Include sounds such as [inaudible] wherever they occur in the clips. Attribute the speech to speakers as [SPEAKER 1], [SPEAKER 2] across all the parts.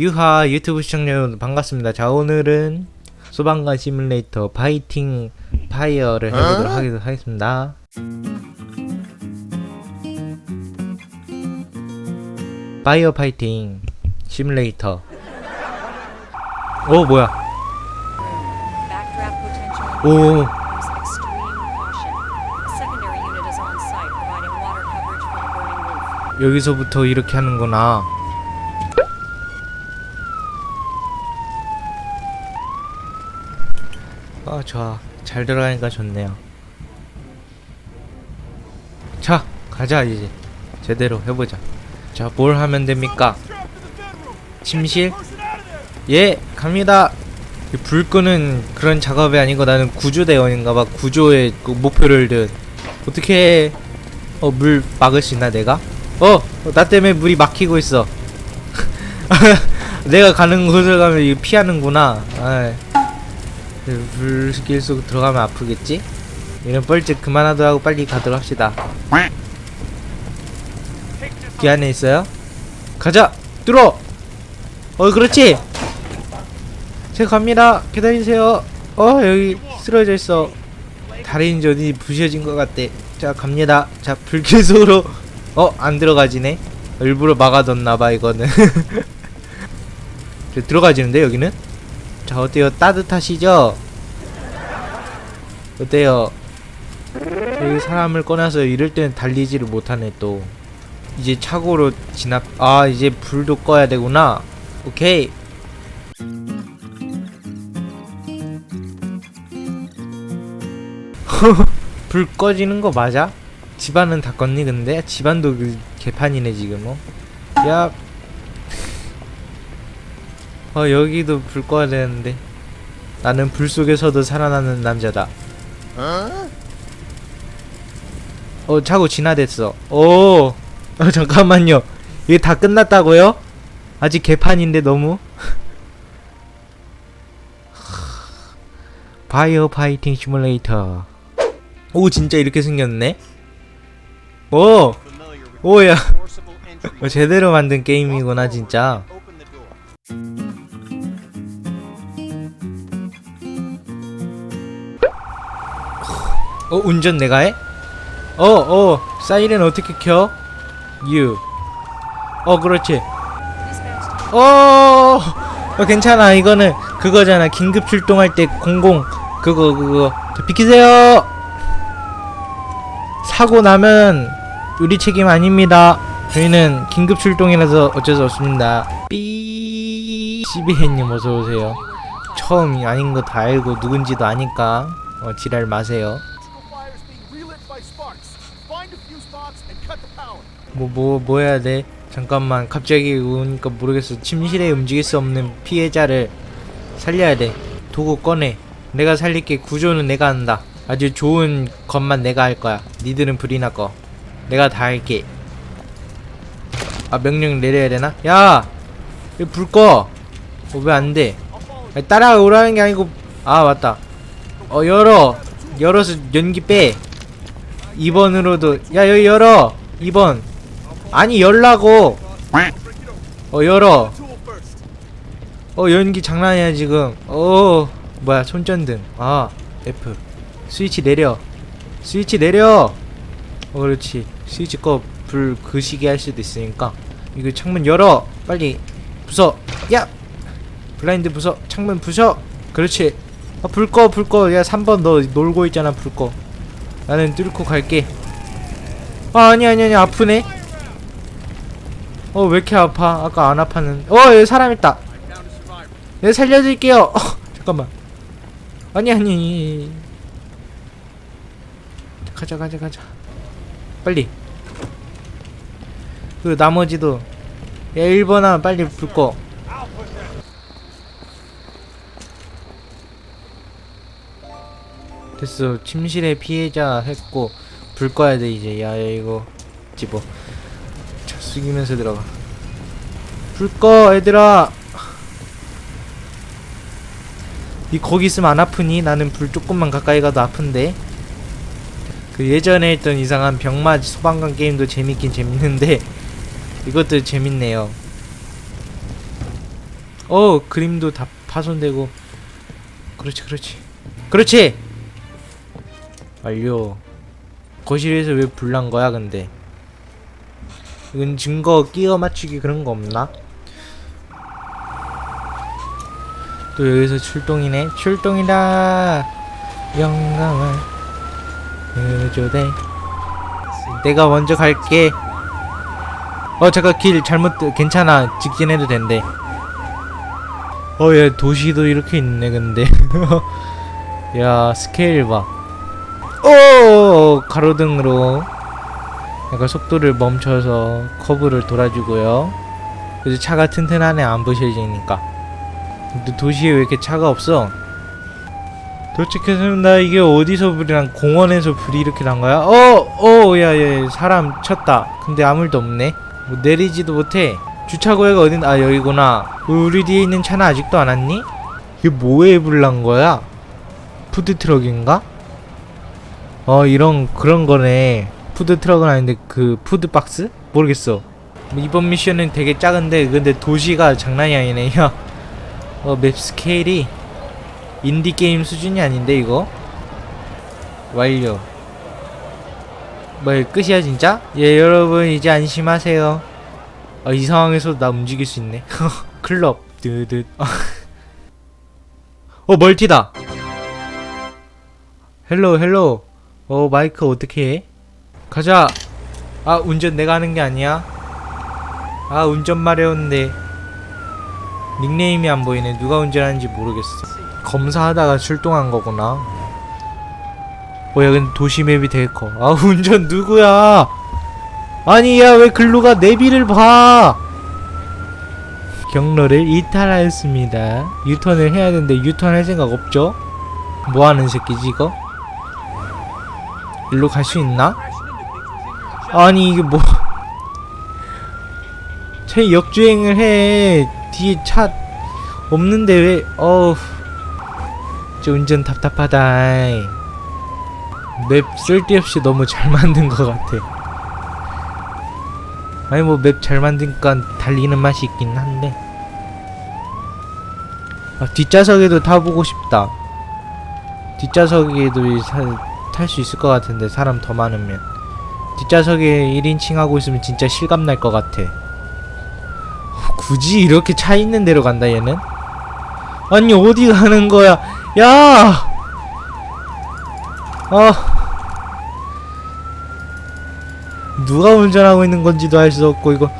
[SPEAKER 1] 유하 유튜브 시청자 여러분 반갑습니다. 자 오늘은 소방관 시뮬레이터 파이팅 파이어를 해보도록 하기- 하겠습니다. 파이어 파이팅 시뮬레이터. 오 뭐야? 오. 여기서부터 이렇게 하는구나. 아 좋아 잘 들어가니까 좋네요. 자 가자 이제 제대로 해보자. 자 뭘 하면 됩니까? 침실? 예 갑니다. 이불 끄는 그런 작업이 아니고 나는 구조대원인가봐 구조의 그 목표를 든 어떻게 해? 어, 물 막을 수 있나, 내가? 어! 나 때문에 물이 막히고 있어. [laughs] 내가 가는 곳을 가면 피하는구나. 아이. 물길 속 들어가면 아프겠지? 이런 뻘짓 그만하도록 하고 빨리 가도록 합시다. 이 안에 있어요? 가자! 뚫어! 어, 그렇지! 제가 갑니다! 기다리세요! 어, 여기 쓰러져 있어. 다리인지 어디 부셔진 것 같대. 자 갑니다. 자 불쾌소로 어 안 들어가지네. 일부러 막아뒀나봐 이거는. 저 [laughs] 들어가지는데 여기는? 자 어때요? 따뜻하시죠? 어때요? 여기 사람을 꺼내서 이럴 때는 달리지를 못하네 또. 이제 차고로 진압. 아 이제 불도 꺼야 되구나. 오케이. [laughs] 불 꺼지는 거 맞아? 집안은 다 껐니 근데? 집안도 그 개판이네 지금 어? 야. 어 여기도 불 꺼야 되는데. 나는 불 속에서도 살아나는 남자다. 어 차고 진화됐어. 오. 어 잠깐만요. 이게 다 끝났다고요? 아직 개판인데 너무. [laughs] 바이오 파이팅 시뮬레이터. 오 진짜 이렇게 생겼네. 오. 오야. [laughs] 어, 제대로 만든 게임이구나 진짜. 어 운전 내가 해? 어 어. 사이렌 어떻게 켜? U. 어 그렇지. 어, 어 괜찮아 이거는 그거잖아 긴급 출동할 때 공공 그거 그거 저 비키세요 사고 나면 우리 책임 아닙니다 저희는 긴급 출동이라서 어쩔 수 없습니다 삐 시비해님 어서 오세요 처음이 아닌 거 다 알고 누군지도 아니까 어, 지랄 마세요
[SPEAKER 2] power.
[SPEAKER 1] 뭐뭐 뭐 해야 돼? 잠깐만 갑자기 오니까 모르겠어. 침실에 움직일 수 없는 피해자를 살려야 돼. 도구 꺼내. 내가 살릴게. 구조는 내가 한다. 아주 좋은 것만 내가 할 거야. 니들은 불이나 꺼. 내가 다 할게. 아 명령 내려야 되나? 야, 왜불 꺼? 어, 왜 안 돼? 아니, 따라오라는 게 아니고 아 맞다. 어 열어. 열어서 연기 빼. 2번으로도 야 여기 열어. 2번. 아니 열라고. 어 열어. 어 연기 장난 이야 지금. 어 뭐야 손전등. 아 F. 스위치 내려. 스위치 내려. 어 그렇지. 스위치 꺼불 그시게 할 수도 있으니까. 이거 창문 열어. 빨리 부숴. 야. 블라인드 부숴. 창문 부숴. 그렇지. 아, 불 꺼, 불 꺼. 야, 3번 너 놀고 있잖아, 불 꺼. 나는 뚫고 갈게. 아, 아니, 아니, 아니, 아프네. 어, 왜 이렇게 아파? 아까 안 아팠는데. 어, 여기 사람 있다. 내 살려줄게요. [laughs] 어, 잠깐만. 아니 아니. 가자 가자 가자. 빨리. 그 나머지도 야 1번아 빨리 불 꺼. 됐어. 침실에 피해자 했고 불 꺼야 돼 이제. 야, 야 이거 집어. 자, 숙이면서 들어가. 불 꺼, 얘들아. 이 거기 있으면 안 아프니? 나는 불 조금만 가까이 가도 아픈데. 그 예전에 했던 이상한 병맞이 소방관 게임도 재밌긴 재밌는데 [laughs] 이것도 재밌네요. 어 그림도 다 파손되고 그렇지 그렇지 그렇지 완료 거실에서 왜 불난 거야 근데 이건 증거 끼워 맞추기 그런 거 없나? 또 여기서 출동이네. 출동이다. 영광을 의조대. 내가 먼저 갈게. 어 잠깐 길 잘못 괜찮아. 직진해도 된대. 어야 도시도 이렇게 있네 근데. [laughs] 야 스케일 봐. 오! 가로등으로 약간 속도를 멈춰서 커브를 돌아주고요 그래서 차가 튼튼하네 안 부셔지니까 근데 도시에 왜 이렇게 차가 없어 도착했습니다 이게 어디서 불이 난 공원에서 불이 이렇게 난 거야? 어! 어! 야야 사람 쳤다 근데 아무 일도 없네 뭐 내리지도 못해 주차구역가 어딘 아 여기구나 우리 뒤에 있는 차는 아직도 안 왔니? 이게 뭐에 불난 거야? 푸드트럭인가? 어 이런 그런 거네 푸드 트럭은 아닌데 그 푸드 박스? 모르겠어. 뭐 이번 미션은 되게 작은데 근데 도시가 장난이 아니네. [laughs] 야 어, 맵 스케일이 인디 게임 수준이 아닌데 이거? 완료. 뭐 끝이야 진짜? 예 여러분 이제 안심하세요. 아, 이 상황에서 나 움직일 수 있네. [laughs] 클럽. 드드. [laughs] 어 멀티다. 헬로 헬로. 어 마이크 어떻게 해? 가자. 아 운전 내가 하는 게 아니야. 아 운전 마려운데 닉네임이 안 보이네. 누가 운전하는지 모르겠어. 검사하다가 출동한 거구나. 뭐야 근데 도시 맵이 되게 커아 [laughs] 운전 누구야? 아니 야 왜 글루가 내비를 봐? 경로를 이탈하였습니다. 유턴을 해야 되는데 유턴 할 생각 없죠? 뭐하는 새끼지 이거? 일로 갈 수 있나? 아니 이게 뭐. 쟤 역주행을 해. 뒤에 차 없는데 왜 어우. 저 운전 답답하다. 맵 쓸데없이 너무 잘 만든 것 같아. 아니 뭐 맵 잘 만드니까 달리는 맛이 있긴 한데. 아, 뒷좌석에도 타보고 싶다. 뒷좌석에도 탈 수 있을 것 같은데 사람 더 많으면 뒷좌석에 1인칭 하고 있으면 진짜 실감 날 것 같아 굳이 이렇게 차 있는 데로 간다 얘는? 아니 어디 가는 거야 야! 아 누가 운전하고 있는 건지도 알 수 없고 이거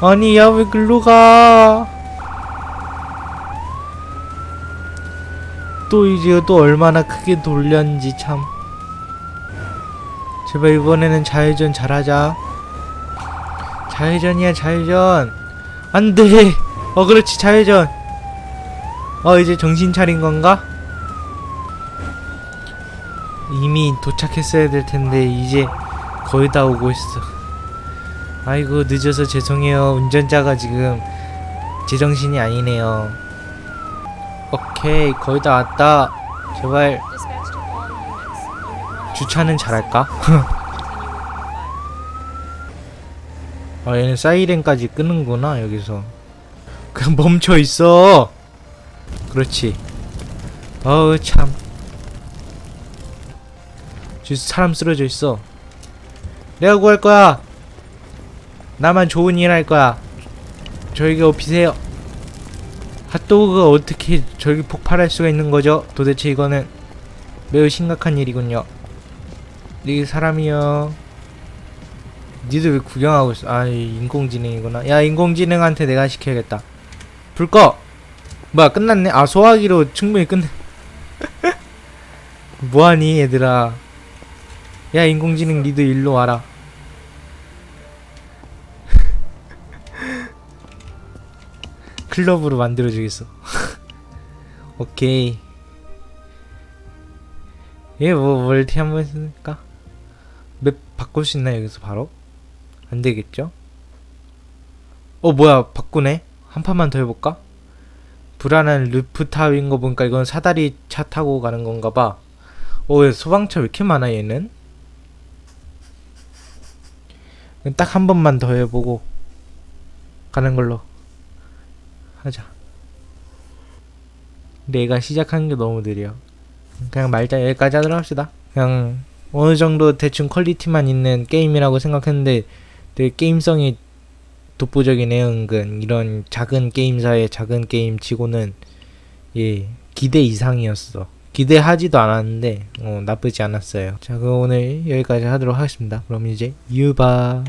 [SPEAKER 1] 아니 야 왜 글로 가? 또 이제 또 얼마나 크게 돌렸는지 참 제발 이번에는 좌회전 잘하자. 좌회전이야 좌회전. 안돼. 어 그렇지 좌회전. 어 이제 정신 차린 건가? 이미 도착했어야 될 텐데 이제 거의 다 오고 있어. 아이고 늦어서 죄송해요. 운전자가 지금 제정신이 아니네요. 오케이 거의 다 왔다. 제발 주차는 잘할까? [laughs] 아 얘는 사이렌까지 끄는구나 여기서. 그냥 멈춰 있어! 그렇지. 어우 참. 사람 쓰러져 있어. 내가 구할 거야! 나만 좋은 일 할 거야. 저에게 업히세요. 핫도그가 어떻게 저기 폭발할 수가 있는 거죠? 도대체 이거는 매우 심각한 일이군요 이 사람이요 니들 왜 구경하고 있어? 아, 이 인공지능이구나. 야, 인공지능한테 내가 시켜야겠다. 불 꺼! 뭐야, 끝났네? 아, 소화기로 충분히 끝내. [laughs] 뭐하니, 얘들아. 야, 인공지능 니도 일로 와라. [laughs] 클럽으로 만들어주겠어. [laughs] 오케이. 얘 뭐, 멀티 한번 했으니까. 맵 바꿀 수 있나, 여기서 바로? 안 되겠죠? 어 뭐야 바꾸네 한 판만 더 해볼까? 불안한 루프 타워인 거 보니까 이건 사다리 차 타고 가는 건가 봐. 어, 왜 소방차 왜 이렇게 많아 얘는? 딱 한 번만 더 해보고 가는 걸로. 하자. 내가 시작한 게 너무 느려. 그냥 말자 여기까지 하도록 합시다. 그냥 어느 정도 대충 퀄리티만 있는 게임이라고 생각했는데 되게 게임성이 독보적이네요. 은근 이런 작은 게임사의 작은 게임 치고는 예 기대 이상이었어. 기대하지도 않았는데 어, 나쁘지 않았어요. 자 그럼 오늘 여기까지 하도록 하겠습니다. 그럼 이제 유바.